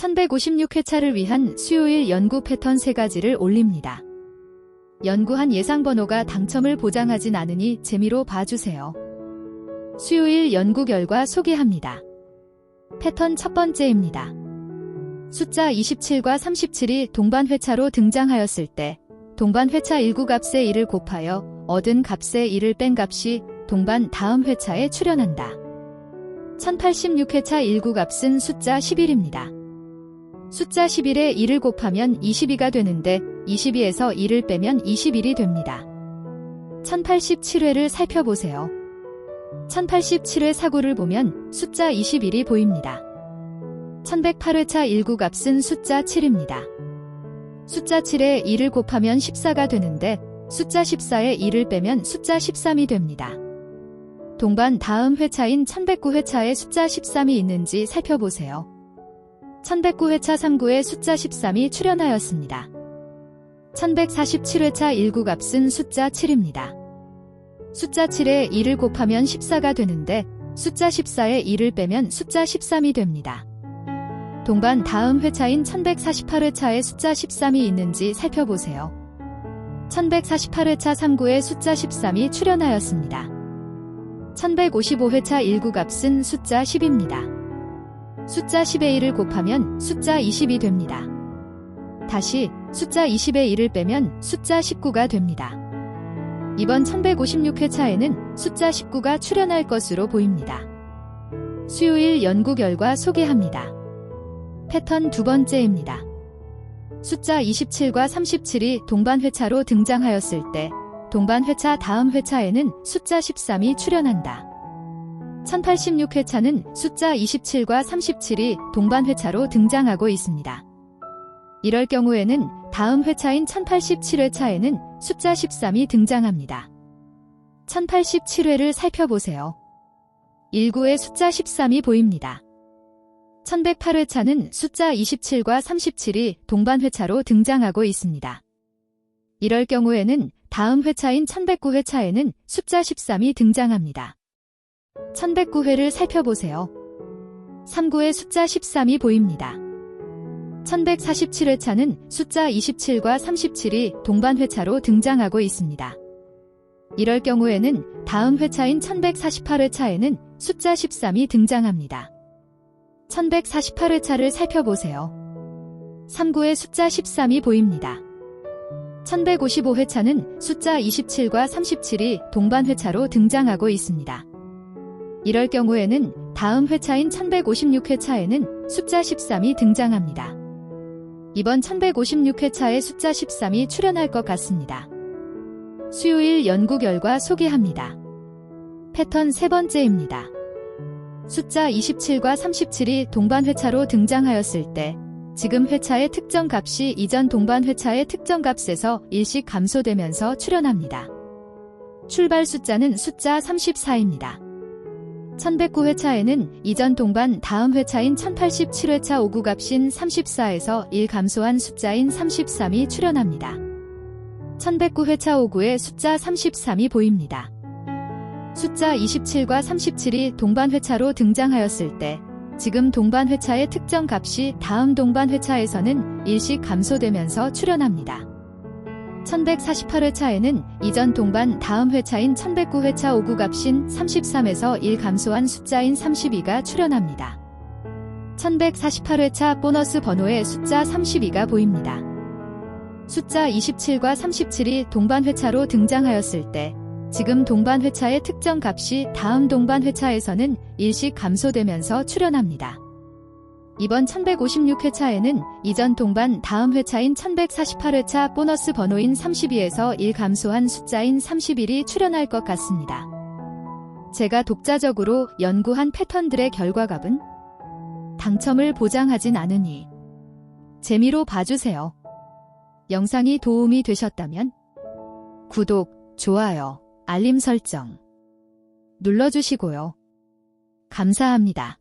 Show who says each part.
Speaker 1: 1156회차를 위한 수요일 연구 패턴 3가지를 올립니다. 연구한 예상 번호가 당첨을 보장하진 않으니 재미로 봐주세요. 수요일 연구 결과 소개합니다. 패턴 첫 번째입니다. 숫자 27과 37이 동반 회차로 등장하였을 때 동반 회차 1구 값의 1을 곱하여 얻은 값의 1을 뺀 값이 동반 다음 회차에 출현한다. 1086회차 1구 값은 숫자 11입니다. 숫자 11에 1을 곱하면 22가 되는데 22에서 1을 빼면 21이 됩니다. 1087회를 살펴보세요. 1087회 사구를 보면 숫자 21이 보입니다. 1108회차 1구 값은 숫자 7입니다. 숫자 7에 1을 곱하면 14가 되는데 숫자 14에 1을 빼면 숫자 13이 됩니다. 동반 다음 회차인 1109회차에 숫자 13이 있는지 살펴보세요. 1109회차 3구에 숫자 13이 출현하였습니다. 1147회차 1구 값은 숫자 7입니다. 숫자 7에 1을 곱하면 14가 되는데 숫자 14에 1을 빼면 숫자 13이 됩니다. 동반 다음 회차인 1148회차에 숫자 13이 있는지 살펴보세요. 1148회차 3구에 숫자 13이 출현하였습니다. 1155회차 1구 값은 숫자 10입니다. 숫자 10에 1을 곱하면 숫자 20이 됩니다. 다시 숫자 20에 1을 빼면 숫자 19가 됩니다. 이번 1156회차에는 숫자 19가 출현할 것으로 보입니다. 수요일 연구 결과 소개합니다. 패턴 두 번째입니다. 숫자 27과 37이 동반 회차로 등장하였을 때 동반 회차 다음 회차에는 숫자 13이 출현한다. 1086회차는 숫자 27과 37이 동반 회차로 등장하고 있습니다. 이럴 경우에는 다음 회차인 1087회차에는 숫자 13이 등장합니다. 1087회를 살펴보세요. 1구에 숫자 13이 보입니다. 1108회차는 숫자 27과 37이 동반 회차로 등장하고 있습니다. 이럴 경우에는 다음 회차인 1109회차에는 숫자 13이 등장합니다. 1109회를 살펴보세요. 3구에 숫자 13이 보입니다. 1147회차는 숫자 27과 37이 동반 회차로 등장하고 있습니다. 이럴 경우에는 다음 회차인 1148회차에는 숫자 13이 등장합니다. 1148회차를 살펴보세요. 3구에 숫자 13이 보입니다. 1155회차는 숫자 27과 37이 동반 회차로 등장하고 있습니다. 이럴 경우에는 다음 회차인 1156회차에는 숫자 13이 등장합니다. 이번 1156회차에 숫자 13이 출현할 것 같습니다. 수요일 연구 결과 소개합니다. 패턴 세 번째입니다. 숫자 27과 37이 동반 회차로 등장하였을 때 지금 회차의 특정 값이 이전 동반 회차의 특정 값에서 일씩 감소되면서 출현합니다. 출발 숫자는 숫자 34입니다. 1109회차에는 이전 동반 다음 회차인 1087회차 5구 값인 34에서 1 감소한 숫자인 33이 출현합니다. 1109회차 5구에 숫자 33이 보입니다. 숫자 27과 37이 동반 회차로 등장하였을 때 지금 동반 회차의 특정 값이 다음 동반 회차에서는 일씩 감소되면서 출현합니다. 1148회차에는 이전 동반 다음 회차인 1109회차 5구 값인 33에서 1 감소한 숫자인 32가 출현합니다. 1148회차 보너스 번호의 숫자 32가 보입니다. 숫자 27과 37이 동반 회차로 등장하였을 때 지금 동반 회차의 특정 값이 다음 동반 회차에서는 일씩 감소되면서 출현합니다. 이번 1156회차에는 이전 동반 다음 회차인 1148회차 보너스 번호인 32에서 1 감소한 숫자인 31이 출현할 것 같습니다. 제가 독자적으로 연구한 패턴들의 결과값은 당첨을 보장하진 않으니 재미로 봐주세요. 영상이 도움이 되셨다면 구독, 좋아요, 알림 설정 눌러주시고요. 감사합니다.